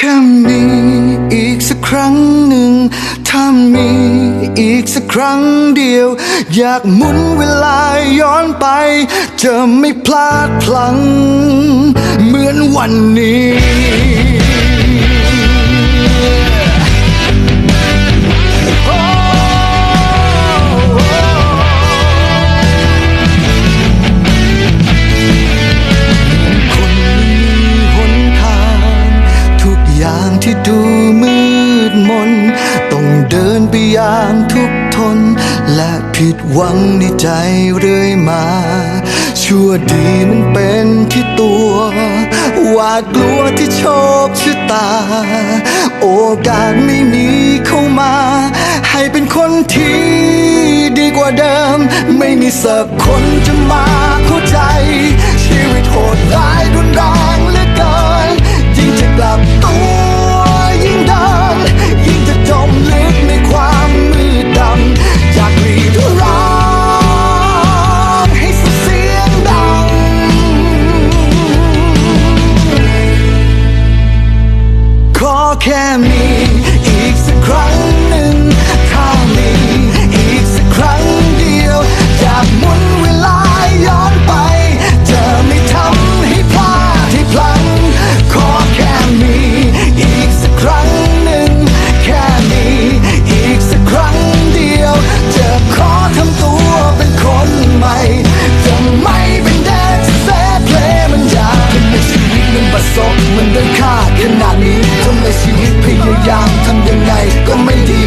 แค่มีอีกสักครั้งหนึ่ง ถ้ามีอีกสักครั้งเดียว อยากหมุนเวลาย้อนไป จะไม่พลาดพลั้ง เหมือนวันนี้ ที่ดูมืดมน ต้องเดินไปอย่างทุกทน และผิดหวังในใจเรื่อยมา ชั่วดีมันเป็นที่ตัวหว่ากลัวที่โชคชะตา โอกาสไม่มีเข้ามา ให้เป็นคนที่ดีกว่าเดิม ไม่มีสักคนจะมา ค่มีอีกสักครั้งหนึ่งถ้ามีอีกสักครั้งเดียว อยากหมุนเวลาย้อนไปจะไม่ทำให้พลาดที่พลัง ขอแค่มีอีกสักครั้งหนึ่งแค่มีอีกสักครั้งเดียวจะขอทำตัวเป็นคนใหม่จะไม่เป็นแดนเซฟเพลมันอยากทำให้ชีวิตมันประสบมันได้ค่าขนาดนี้ ทำให้ชีวิตพยายามทำยังไงก็ไม่ดี